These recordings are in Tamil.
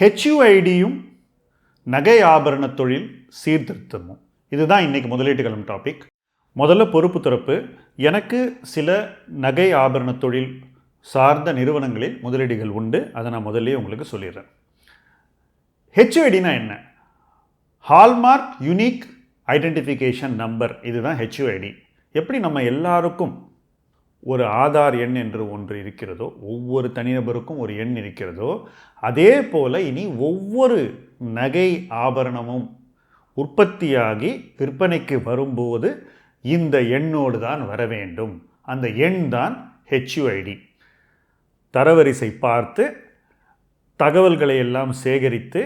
ஹெச்யூஐடியும் நகை ஆபரண தொழில் சீர்திருத்தமும். இதுதான் இன்றைக்கி முதலீட்டுகளும் டாபிக் முதல்ல பொறுப்பு தரப்பு எனக்கு சில நகை ஆபரண தொழில் சார்ந்த நிறுவனங்களில் முதலீடுகள் உண்டு. அதை நான் முதல்ல உங்களுக்கு சொல்லிடுறேன். ஹெச்யூஐடினா என்ன? ஹால்மார்க் யூனிக் ஐடென்டிஃபிகேஷன் நம்பர் இதுதான் ஹெச்யூஐடி எப்படி நம்ம எல்லாருக்கும் ஒரு ஆதார் எண் என்று ஒன்று இருக்கிறதோ ஒவ்வொரு தனிநபருக்கும் ஒரு எண் இருக்கிறதோ அதே போல் இனி ஒவ்வொரு நகை ஆபரணமும் உற்பத்தியாகி விற்பனைக்கு வரும்போது இந்த எண்ணோடு தான் வர வேண்டும். அந்த எண் தான் ஹெச்யூஐடி தரவரிசை பார்த்து தகவல்களை எல்லாம் சேகரித்து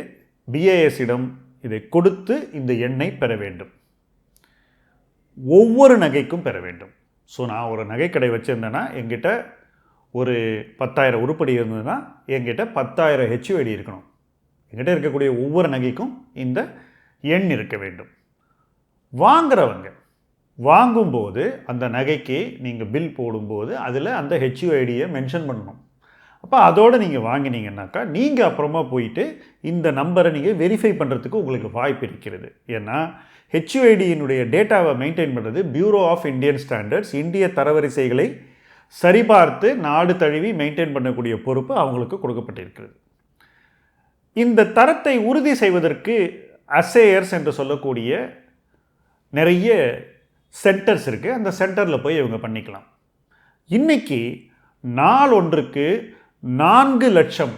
பிஏஎஸிடம் இதை கொடுத்து இந்த எண்ணை பெற வேண்டும். ஒவ்வொரு நகைக்கும் பெற வேண்டும். ஸோ நான் ஒரு நகைக்கடை வச்சுருந்தேன்னா என்கிட்ட ஒரு பத்தாயிரம் உருப்படி இருந்ததுன்னா என்கிட்ட பத்தாயிரம் ஹெச்யூஐடி இருக்கணும். என்கிட்ட இருக்கக்கூடிய ஒவ்வொரு நகைக்கும் இந்த எண் இருக்க வேண்டும். வாங்குறவங்க வாங்கும்போது அந்த நகைக்கு நீங்கள் பில் போடும்போது அதில் அந்த ஹெச்யூஐடியை மென்ஷன் பண்ணணும். அப்போ அதோடு நீங்கள் வாங்கினீங்கன்னாக்கா நீங்கள் அப்புறமா போயிட்டு இந்த நம்பரை நீங்கள் வெரிஃபை பண்ணுறதுக்கு உங்களுக்கு வாய்ப்பு இருக்கிறது. ஏன்னா ஹெச்யூஐடியினுடைய டேட்டாவை மெயின்டைன் பண்ணுறது பியூரோ ஆஃப் இந்தியன் ஸ்டாண்டர்ட்ஸ் இந்திய தரவரிசைகளை சரிபார்த்து நாடு தழுவி மெயின்டைன் பண்ணக்கூடிய பொறுப்பு அவங்களுக்கு கொடுக்கப்பட்டிருக்கிறது. இந்த தரத்தை உறுதி செய்வதற்கு அசேயர்ஸ் என்று சொல்லக்கூடிய நிறைய சென்டர்ஸ் இருக்குது அந்த சென்டரில் போய் இவங்க பண்ணிக்கலாம். இன்றைக்கி நாள் ஒன்றுக்கு நான்கு லட்சம்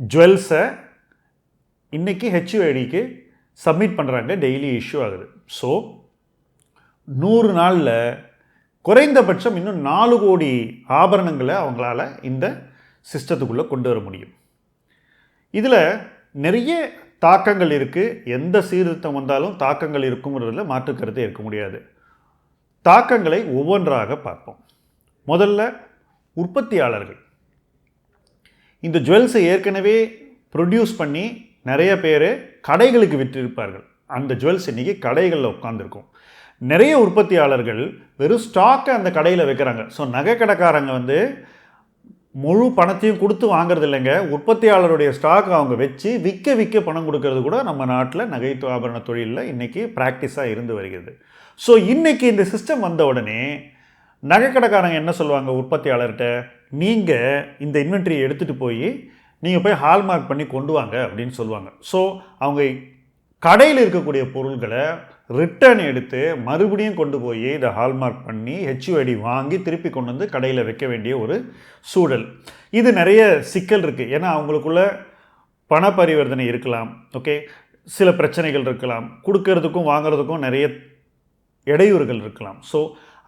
ஜுவல்ஸை இன்றைக்கி ஹெச்யூஐடிக்கு சப்மிட் பண்ணுறாங்க டெய்லி இஷ்யூ ஆகுது. ஸோ நூறு நாளில் குறைந்தபட்சம் இன்னும் நாலு கோடி ஆபரணங்களை அவங்களால இந்த சிஸ்டத்துக்குள்ளே கொண்டு வர முடியும். இதில் நிறைய தாக்கங்கள் இருக்குது எந்த சீர்திருத்தம் வந்தாலும் தாக்கங்கள் இருக்குங்கிறதுல மாற்று கருத்தே இருக்க முடியாது. தாக்கங்களை ஒவ்வொன்றாக பார்ப்போம். முதல்ல உற்பத்தியாளர்கள். இந்த ஜுவல்ஸை ஏற்கனவே ப்ரொடியூஸ் பண்ணி நிறைய பேர் கடைகளுக்கு விற்றிருப்பார்கள். அந்த ஜுவல்ஸ் இன்றைக்கி கடைகளில் உட்காந்துருக்கும் நிறைய உற்பத்தியாளர்கள் வெறும் ஸ்டாக்கை அந்த கடையில் வைக்கிறாங்க. ஸோ நகை கடைக்காரங்க வந்து முழு பணத்தையும் கொடுத்து வாங்குறது இல்லைங்க. உற்பத்தியாளருடைய ஸ்டாக் அவங்க வச்சு விற்க விற்க பணம் கொடுக்கறது கூட நம்ம நாட்டில் நகை ஆபரண தொழிலில் இன்றைக்கி ப்ராக்டிஸாக இருந்து வருகிறது. ஸோ இன்றைக்கி இந்த சிஸ்டம் வந்த உடனே நகைக்கடைக்காரங்க என்ன சொல்லுவாங்க உற்பத்தியாளர்கிட்ட? நீங்கள் இந்த இன்வென்ட்ரியை எடுத்துகிட்டு போய் நீங்கள் போய் ஹால்மார்க் பண்ணி கொண்டு வாங்க அப்படின்னு சொல்லுவாங்க. ஸோ அவங்க கடையில் இருக்கக்கூடிய பொருள்களை ரிட்டர்ன் எடுத்து மறுபடியும் கொண்டு போய் இதை ஹால்மார்க் பண்ணி ஹெச்யூஐடி வாங்கி திருப்பி கொண்டு வந்து கடையில் வைக்க வேண்டிய ஒரு சூழல். இது நிறைய சிக்கல் இருக்குது ஏன்னா அவங்களுக்குள்ள பண பரிவர்த்தனை இருக்கலாம் ஓகே சில பிரச்சனைகள் இருக்கலாம். கொடுக்கறதுக்கும் வாங்குறதுக்கும் நிறைய இடையூறுகள் இருக்கலாம். ஸோ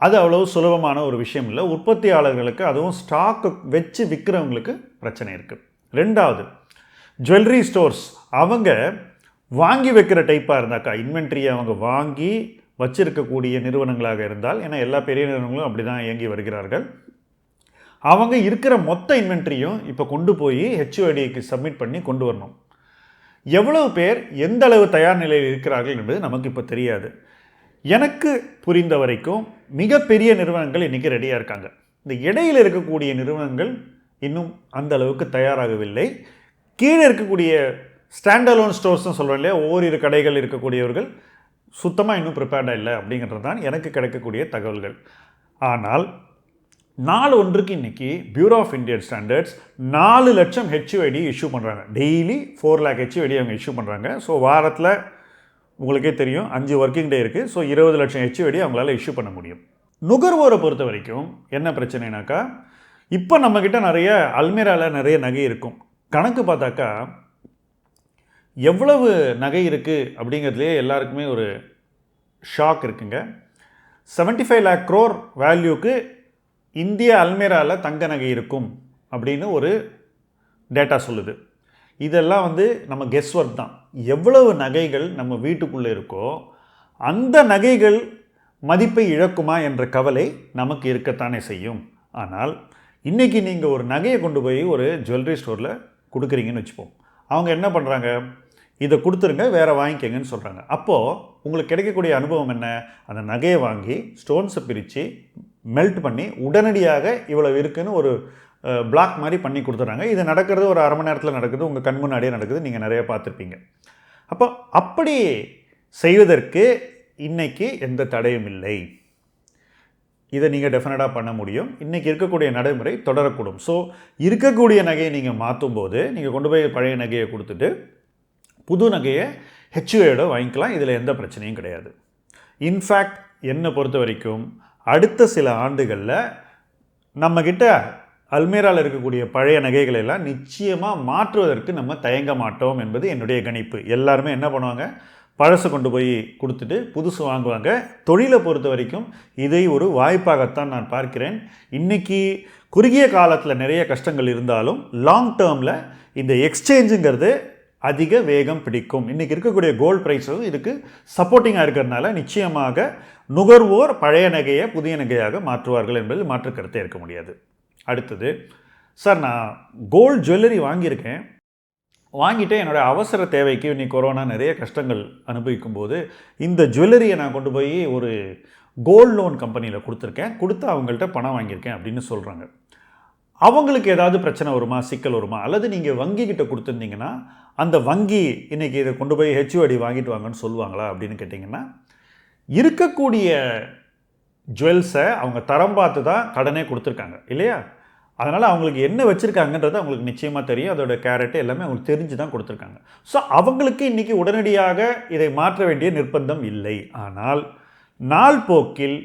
அது அவ்வளோ சுலபமான ஒரு விஷயம் இல்லை. உற்பத்தியாளர்களுக்கு அதுவும் ஸ்டாக்கு வச்சு விற்கிறவங்களுக்கு பிரச்சனை இருக்குது ரெண்டாவது ஜுவல்லரி ஸ்டோர்ஸ் அவங்க வாங்கி வைக்கிற டைப்பாக இருந்தாக்கா இன்வென்ட்ரியை அவங்க வாங்கி வச்சிருக்கக்கூடிய நிறுவனங்களாக இருந்தால் ஏன்னா எல்லா பெரிய நிறுவனங்களும் அப்படி தான் இயங்கி வருகிறார்கள். அவங்க இருக்கிற மொத்த இன்வென்ட்ரியும் இப்போ கொண்டு போய் ஹெச்ஓடிக்கு சப்மிட் பண்ணி கொண்டு வரணும். எவ்வளவு பேர் எந்த அளவு தயார் நிலையில் இருக்கிறார்கள் என்பது நமக்கு இப்போ தெரியாது. எனக்கு புரிந்த வரைக்கும் மிகப்பெரிய நிறுவனங்கள் இன்றைக்கி ரெடியாக இருக்காங்க. இந்த இடையில் இருக்கக்கூடிய நிறுவனங்கள் இன்னும் அந்த அளவுக்கு தயாராகவில்லை. கீழே இருக்கக்கூடிய ஸ்டாண்டலோன் ஸ்டோர்ஸ்னு சொல்கிறோம் இல்லையா ஓரிரு கடைகள் இருக்கக்கூடியவர்கள் சுத்தமாக இன்னும் ப்ரிப்பேர்டாக இல்லை அப்படிங்கிறது தான் எனக்கு கிடைக்கக்கூடிய தகவல்கள். ஆனால் நாலு ஒன்றுக்கு இன்றைக்கி பியூரோ ஆஃப் இந்தியன் ஸ்டாண்டர்ட்ஸ் நாலு லட்சம் ஹெச்யூஐடி இஷ்யூ பண்ணுறாங்க டெய்லி ஃபோர் லேக் ஹெச்யூஐடி அவங்க இஷ்யூ பண்ணுறாங்க ஸோ வாரத்தில் உங்களுக்கே தெரியும் அஞ்சு ஒர்க்கிங் டே இருக்குது ஸோ இருபது லட்சம் ஹெச்ஓடி அவங்களால இஷ்யூ பண்ண முடியும். நுகர்வோரை பொறுத்த வரைக்கும் என்ன பிரச்சனைனாக்கா இப்போ நம்மக்கிட்ட நிறைய அல்மீராவில் நிறைய நகை இருக்கும். கணக்கு பார்த்தாக்கா எவ்வளவு நகை இருக்குது அப்படிங்கிறதுலே எல்லாருக்குமே ஒரு ஷாக் இருக்குங்க. 75 ஃபைவ் லேக் க்ரோர் வேல்யூக்கு இந்திய அல்மேராவில் தங்க நகை இருக்கும் அப்படின்னு ஒரு டேட்டா சொல்லுது. இதெல்லாம் வந்து நம்ம கெஸ் ஒர்க் தான். எவ்வளவு நகைகள் நம்ம வீட்டுக்குள்ளே இருக்கோ அந்த நகைகள் மதிப்பை இழக்குமா என்ற கவலை நமக்கு இருக்கத்தானே செய்யும். ஆனால் இன்றைக்கி நீங்கள் ஒரு நகையை கொண்டு போய் ஒரு ஜுவல்லரி ஸ்டோரில் கொடுக்குறீங்கன்னு வச்சுப்போம். அவங்க என்ன பண்ணுறாங்க இதை கொடுத்துருங்க வேறு வாங்கிக்கங்கன்னு சொல்கிறாங்க அப்போது உங்களுக்கு கிடைக்கக்கூடிய அனுபவம் என்ன? அந்த நகையை வாங்கி ஸ்டோன்ஸை பிரித்து மெல்ட் பண்ணி உடனடியாக இவ்வளவு இருக்குன்னு ஒரு பிளாக் மாதிரி பண்ணி கொடுத்துட்றாங்க. இது நடக்கிறது ஒரு அரை மணி நேரத்தில் நடக்குது. உங்கள் கண் முன்னாடியே நடக்குது. நீங்கள் நிறைய பார்த்துருப்பீங்க. அப்போ அப்படி செய்வதற்கு இன்றைக்கி எந்த தடையும் இல்லை. இதை நீங்கள் டெஃபினட்டாக பண்ண முடியும். இன்றைக்கி இருக்கக்கூடிய நடைமுறை தொடரக்கூடும். ஸோ இருக்கக்கூடிய நகையை நீங்கள் மாற்றும் போது நீங்கள் கொண்டு போய் பழைய நகையை கொடுத்துட்டு புது நகையை ஹெச்யூஏட வாங்கிக்கலாம். இதில் எந்த பிரச்சனையும் கிடையாது. இன்ஃபேக்ட் என்னை பொறுத்த வரைக்கும் அடுத்த சில ஆண்டுகளில் நம்மக்கிட்ட அல்மேராவில் இருக்கக்கூடிய பழைய நகைகளை எல்லாம் நிச்சயமாக மாற்றுவதற்கு நம்ம தயங்க மாட்டோம் என்பது என்னுடைய கணிப்பு. எல்லாருமே என்ன பண்ணுவாங்க? பழசை கொண்டு போய் கொடுத்துட்டு புதுசு வாங்குவாங்க. தொழிலை பொறுத்த வரைக்கும் இதை ஒரு வாய்ப்பாகத்தான் நான் பார்க்கிறேன். இன்றைக்கி குறுகிய காலத்தில் நிறைய கஷ்டங்கள் இருந்தாலும் லாங் டேர்மில் இந்த எக்ஸ்சேஞ்சுங்கிறது அதிக வேகம் பிடிக்கும். இன்றைக்கி இருக்கக்கூடிய கோல்ட் ப்ரைஸும் இதுக்கு சப்போர்ட்டிங்காக இருக்கிறதுனால நிச்சயமாக நுகர்வோர் பழைய நகையை புதிய நகையாக மாற்றுவார்கள் என்பதில் மாற்று கருத்தே இருக்க முடியாது. அடுத்தது. சார் நான் கோல்ட் ஜுவல்லரி வாங்கியிருக்கேன். வாங்கிட்டு என்னோடய அவசர தேவைக்கு இன்னைக்கு கொரோனா நிறைய கஷ்டங்கள் அனுபவிக்கும் போது இந்த ஜுவல்லரியை நான் கொண்டு போய் ஒரு கோல்டு லோன் கம்பெனியில் கொடுத்துருக்கேன். கொடுத்து அவங்கள்ட்ட பணம் வாங்கியிருக்கேன் அப்படின்னு சொல்கிறாங்க அவங்களுக்கு ஏதாவது பிரச்சனை வருமா? சிக்கல் வருமா? அல்லது நீங்கள் வங்கிக்கிட்ட கொடுத்துருந்தீங்கன்னா அந்த வங்கி இன்றைக்கி இதை கொண்டு போய் ஹெச்ஓடி வாங்கிட்டு வாங்கன்னு சொல்லுவாங்களா அப்படின்னு கேட்டிங்கன்னா இருக்கக்கூடிய ஜுவல்ஸை அவங்க தரம் பார்த்து தான் கடனே கொடுத்துருக்காங்க இல்லையா? அதனால் அவங்களுக்கு என்ன வச்சுருக்காங்கன்றது அவங்களுக்கு நிச்சயமாக தெரியும். அதோட கேரட்டு எல்லாமே அவங்களுக்கு தெரிஞ்சு தான் கொடுத்துருக்காங்க. ஸோ அவங்களுக்கு இன்றைக்கி உடனடியாக இதை மாற்ற வேண்டிய நிர்பந்தம் இல்லை. ஆனால் நாள் போக்கில்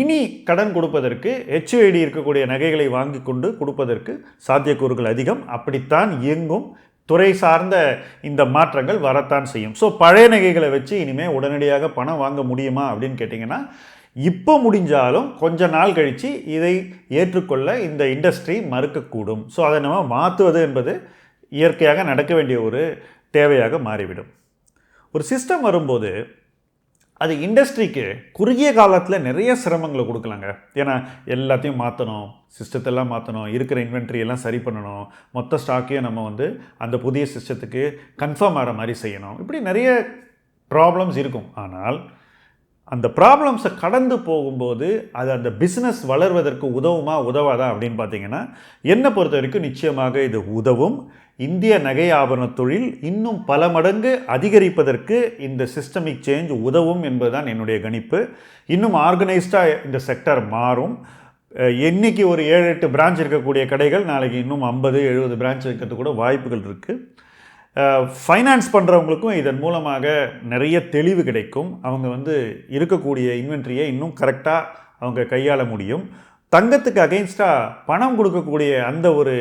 இனி கடன் கொடுப்பதற்கு ஹெச்ஐடி இருக்கக்கூடிய நகைகளை வாங்கி கொண்டு கொடுப்பதற்கு சாத்தியக்கூறுகள் அதிகம். அப்படித்தான் இயங்கும். துறை சார்ந்த இந்த மாற்றங்கள் வரத்தான் செய்யும். ஸோ பழைய நகைகளை வச்சு இனிமேல் உடனடியாக பணம் வாங்க முடியுமா அப்படின்னு கேட்டிங்கன்னா இப்போ முடிஞ்சாலும் கொஞ்ச நாள் கழித்து இதை ஏற்றுக்கொள்ள இந்த இண்டஸ்ட்ரி மறுக்கக்கூடும். ஸோ அதை நம்ம மாற்றுவது என்பது இயற்கையாக நடக்க வேண்டிய ஒரு தேவையாக மாறிவிடும். ஒரு சிஸ்டம் வரும்போது அது இண்டஸ்ட்ரிக்கு குறுகிய காலத்தில் நிறைய சிரமங்களை கொடுக்கலாங்க. ஏன்னா எல்லாத்தையும் மாற்றணும் சிஸ்டத்தெல்லாம் மாற்றணும் இருக்கிற இன்வென்ட்ரி எல்லாம் சரி பண்ணணும் மொத்த ஸ்டாக்கையும் நம்ம வந்து அந்த புதிய சிஸ்டத்துக்கு கன்ஃபார்ம் ஆகிற மாதிரி செய்யணும். இப்படி நிறைய ப்ராப்ளம்ஸ் இருக்கும். ஆனால் அந்த ப்ராப்ளம்ஸை கடந்து போகும்போது அது அந்த பிஸ்னஸ் வளர்வதற்கு உதவுமா உதவாதா அப்படின்னு பார்த்தீங்கன்னா என்னை பொறுத்த வரைக்கும் நிச்சயமாக இது உதவும். இந்திய நகை ஆபரண தொழில் இன்னும் பல மடங்கு அதிகரிப்பதற்கு இந்த சிஸ்டமிக் சேஞ்ச் உதவும் என்பதுதான் என்னுடைய கணிப்பு. இன்னும் ஆர்கனைஸ்டாக இந்த செக்டர் மாறும். என்னைக்கு ஒரு ஏழு எட்டு பிரான்ச் இருக்கக்கூடிய கடைகள் நாளைக்கு இன்னும் ஐம்பது எழுபது பிரான்ச் இருக்கிறது கூட வாய்ப்புகள் இருக்குது ஃபைனான்ஸ் பண்ணுறவங்களுக்கும் இதன் மூலமாக நிறைய தெளிவு கிடைக்கும். அவங்க வந்து இருக்கக்கூடிய இன்வென்ட்ரியை இன்னும் கரெக்டாக அவங்க கையாள முடியும். தங்கத்துக்கு அகெயின்ஸ்டாக பணம் கொடுக்கக்கூடிய அந்த ஒரு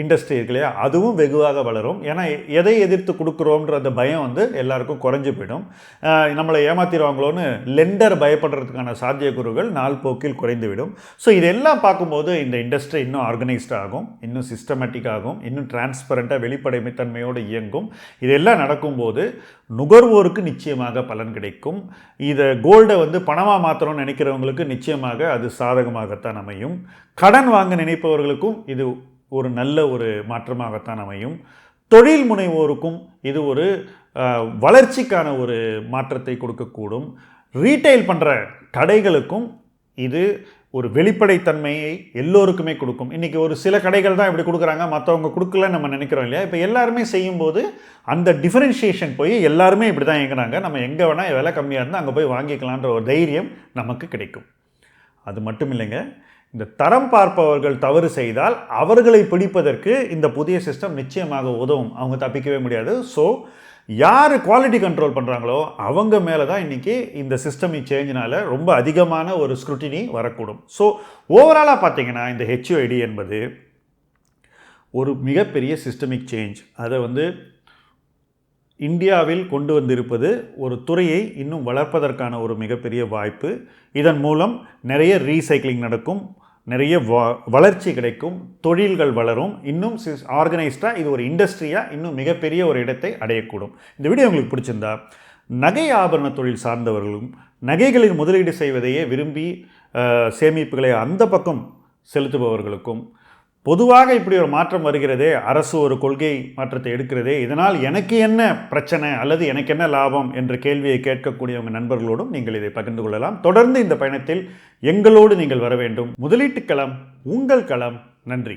இண்டஸ்ட்ரி இருக்கு இல்லையா? அதுவும் வெகுவாக வளரும். ஏன்னா எதை எதிர்த்து கொடுக்குறோன்ற அந்த பயம் வந்து எல்லாருக்கும் குறைஞ்சு போயிடும். நம்மளை ஏமாத்திடுவாங்களோன்னு லெண்டர் பயப்படுறதுக்கான சாத்தியக்கூறுகள் நாள் போக்கில் குறைந்துவிடும். ஸோ இதெல்லாம் பார்க்கும்போது இந்த இண்டஸ்ட்ரி இன்னும் ஆர்கனைஸ்ட் ஆகும் இன்னும் சிஸ்டமேட்டிக் ஆகும் இன்னும் டிரான்ஸ்பரண்ட்டாக வெளிப்படைமைத்தன்மையோடு இயங்கும். இதெல்லாம் நடக்கும்போது நுகர்வோருக்கு நிச்சயமாக பலன் கிடைக்கும். இதை கோல்டை வந்து பணமாக மாற்றணும்னு நினைக்கிறவங்களுக்கு நிச்சயமாக அது சாதகமாகத்தான் அமையும். கடன் வாங்க நினைப்பவர்களுக்கும் இது ஒரு நல்ல ஒரு மாற்றமாகத்தான் அமையும். தொழில் முனைவோருக்கும் இது ஒரு வளர்ச்சிக்கான ஒரு மாற்றத்தை கொடுக்கக்கூடும். ரீட்டைல் பண்ணுற கடைகளுக்கும் இது ஒரு வெளிப்படைத்தன்மையை எல்லோருக்குமே கொடுக்கும். இன்றைக்கி ஒரு சில கடைகள் தான் இப்படி கொடுக்குறாங்க மற்றவங்க கொடுக்கலன்னு நம்ம நினைக்கிறோம் இல்லையா? இப்போ எல்லாருமே செய்யும்போது அந்த டிஃப்ரென்ஷியேஷன் போய் எல்லாருமே இப்படி தான் இயங்குறாங்க. நம்ம எங்கே வேணால் விலை கம்மியாக இருந்தால் அங்கே போய் வாங்கிக்கலான்ற ஒரு தைரியம் நமக்கு கிடைக்கும். அது மட்டும் இல்லைங்க இந்த தரம் பார்ப்பவர்கள் தவறு செய்தால் அவர்களை பிடிப்பதற்கு இந்த புதிய சிஸ்டம் நிச்சயமாக உதவும். அவங்க தப்பிக்கவே முடியாது. ஸோ யார் குவாலிட்டி கண்ட்ரோல் பண்ணுறாங்களோ அவங்க மேலே தான் இன்றைக்கி இந்த சிஸ்டமிக் சேஞ்சினால் ரொம்ப அதிகமான ஒரு ஸ்க்ரூட்டினி வரக்கூடும். ஸோ ஓவராலாக பார்த்தீங்கன்னா இந்த ஹெச்ஓஐடி என்பது ஒரு மிகப்பெரிய சிஸ்டமிக் சேஞ்ச் அதை வந்து இந்தியாவில் கொண்டு வந்திருப்பது ஒரு துறையை இன்னும் வளர்ப்பதற்கான ஒரு மிகப்பெரிய வாய்ப்பு. இதன் மூலம் நிறைய ரீசைக்ளிங் நடக்கும். நிறைய வ வளர்ச்சி கிடைக்கும் தொழில்கள் வளரும். இன்னும் ஆர்கனைஸ்டாக இது ஒரு இண்டஸ்ட்ரியாக இன்னும் மிகப்பெரிய ஒரு இடத்தை அடையக்கூடும். இந்த வீடியோ உங்களுக்கு பிடிச்சிருந்தா நகை ஆபரண தொழில் சார்ந்தவர்களும் நகைகளில் முதலீடு செய்வதையே விரும்பி சேமிப்புகளை அந்த பக்கம் செலுத்துபவர்களுக்கும் பொதுவாக இப்படி ஒரு மாற்றம் வருகிறதே அரசு ஒரு கொள்கை மாற்றத்தை எடுக்கிறதே இதனால் எனக்கு என்ன பிரச்சனை அல்லது எனக்கு என்ன லாபம் என்ற கேள்வியை கேட்கக்கூடியவங்க நண்பர்களோடும் நீங்கள் இதை பகிர்ந்து கொள்ளலாம். தொடர்ந்து இந்த பயணத்தில் எங்களோடு நீங்கள் வர வேண்டும். முதலீட்டு களம் உங்கள் களம். நன்றி.